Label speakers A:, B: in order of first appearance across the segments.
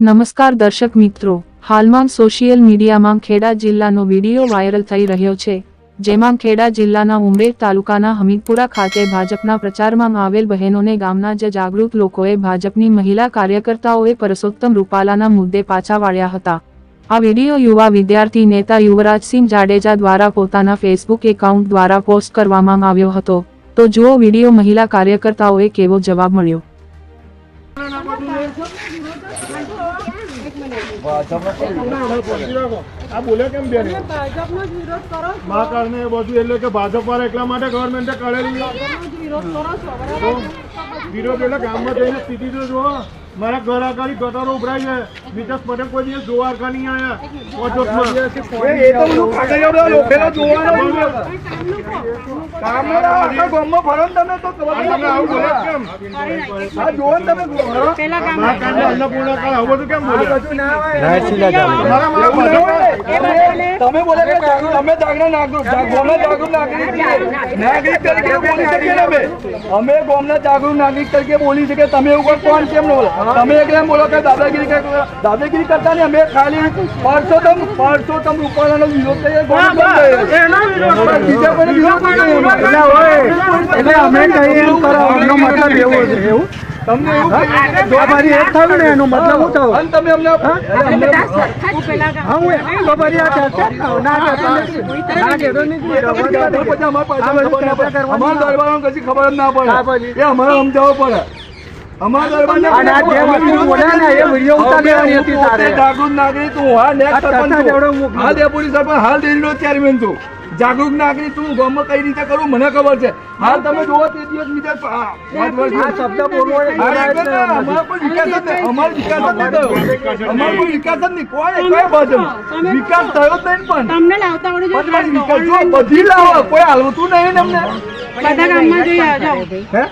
A: નમસ્કાર દર્શક મિત્રો, હાલમાં સોશિયલ મીડિયામાં ખેડા જિલ્લાનો વીડિયો વાયરલ થઈ રહ્યો છે, જેમાં ખેડા જિલ્લાના ઉમરેઠ તાલુકાના હમીદપુરા ખાતે ભાજપના પ્રચારમાં આવેલ બહેનોને ગામના જ જાગૃત લોકોએ ભાજપની મહિલા કાર્યકર્તાઓએ પરસોત્તમ રૂપાલાના મુદ્દે પાછા વાળ્યા હતા. આ વીડિયો યુવા વિદ્યાર્થી નેતા યુવરાજસિંહ જાડેજા દ્વારા પોતાના ફેસબુક એકાઉન્ટ દ્વારા પોસ્ટ કરવામાં આવ્યો હતો. તો જુઓ વીડિયો મહિલા કાર્યકર્તાઓએ કેવો જવાબ મળ્યો.
B: આ બોલે કેમ બેન? મા કારણે બધું એટલે કે ભાજપ વાળા એટલા માટે ગવર્મેન્ટે કરેલું
C: વિરોધ કરો છો
B: વિરોધ એટલે ગામમાં જઈને સ્થિતિ તો જુઓ. મારા ઘર આગળ ગટરો ઉભરાય છે. બીજા મને કોઈ દિવસ જોવા કા નહીં આયા અન્નપૂર્ણા કાળ આવું બધું કેમ બોલે?
D: તમે બોલે કે અમે જાગૃત નાગરિક ગામના જાગૃત નાગરિક નાગરિક તરીકે બોલી શકીએ ને અમે? અમે? ગામના જાગૃત નાગરિક તરીકે બોલી શકીએ. તમે એવું કોણ કેમ ન બોલો. તમે એકલા બોલો કે દાદાગીરી. દાદાગીરી કરતા ને અમે ખાલી પરસોતમ પરસોતમ રૂપાલાનો વિરોધ કરીએ. બીજા કોઈને વિરોધ.
E: એટલે અમે કહીએ એમ કરો મતલબ એવો છે. એવું?
D: તમને એવું
E: એક થયું ને એનો મતલબ હું થયો
D: અને તમે અમને
E: હા? હું? આ ચર્ચા જ ના ના કે તો
D: નીકળી અમારા
E: આ બધું
D: ખબર ના પડે.
E: ચર્ચા કરવાની
D: અમારા દરબારોને કશી ખબર જ ના પડે. એ અમારે સમજાવવું પડે. અમારા હું હાલ. હાલ ચેરમેન છું. જાગૃત નાગરિક છું ગમે કઈ રીતે કરું મને ખબર છે હાલ તમે જોવો તે દિવસ બીજા પાંચ વર્ષ
E: શબ્દ બોલવો એ
D: હા,
E: બોલાય જ
D: એટલે
E: નહીં.
D: અમારો કોઈ વિકાસ જ નહીં. અમારો વિકાસ જ નહીં થયો. અમારો કોઈ વિકાસ જ નહીં. કોઈ કઈ બાજુ વિકાસ થયો જ નહીં પણ
C: તમને લાવતા જો
D: જો બધી લાવો કોઈ હાલતું નહીં તમને અમને
C: બધા ગામમાં જોઈ આવજો
D: હે?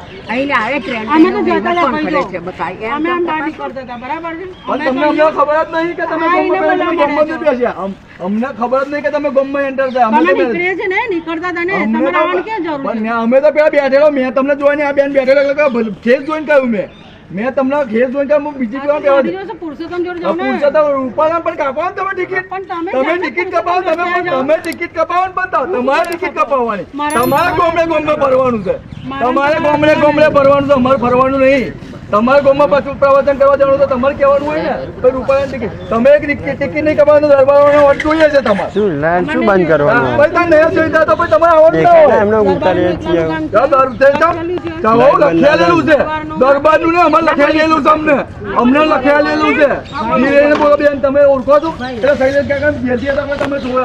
C: અમે તો જતા હતા ભાઈ બતાય. અમે આમ દાડી કરતા હતા બરાબર છે?
D: તમને અમને ખબર જ નહીં કે તમે
C: આઈને
D: ગમે
C: બોલાવો
D: બેસ્યા. અમને ખબર જ નહીં કે તમે ગમે એન્ટર થયા. અમે બે-
C: છે ને નીકળતા હતા ને તમારે આવવાની ક્યાં જરૂર
D: પણ અમે તો પેલા બેઠેલો મેં તમને જોઈને આ બેન બેઠેલો એટલે કે ભલ- જોઈને કહ્યું મેં. મેં તમને ઘેર જોઈને કે હું બીજી કેવા
C: બેવા દિવસે પુરુષોત્તમ જોડે જાવ ને.
D: પૂછો રૂપાલા પણ કાપાવો તમે ટિકિટ
C: પણ તમે
D: ટિકિટ કપાવો તમે પણ તમે ટિકિટ કપાવો ને બતાવો તમારે ટિકિટ કપાવવાની. તમારે ગોમડે ગોમડે ભરવાનું છે. તમારે
C: તમારે
D: ગોમડે ગોમડે ભરવાનું છે. અમારે ભરવાનું નહીં. તમારે ગામમાં પાછું પ્રવચન કરવા જવાનું તો તમારે કહેવાનું હોય ને? તો રૂપાલાની ટિકિટ તમે એક ટિકિટ નહીં કપાવવાનું દરબારોને વટ જોઈએ છે તમારે.
E: શું ના શું બંધ કરવાનું?
D: ભાઈ તમે નહીં જોઈતા તો ભાઈ તમારે આવવાનું ના
E: ને
D: હોય.
E: એમને ઉતારીએ છીએ.
D: જા દર- તે જા. જા, હો, લખેલેલું છે. દરબારનું ને અમારે લખેલેલું છે. અમને. અમને લખેલેલું છે. ધીરે બોલો બેન તમે ઓળખો છો? એટલે શૈલેષ કાકા બેસી હતા એટલે તમે જોયા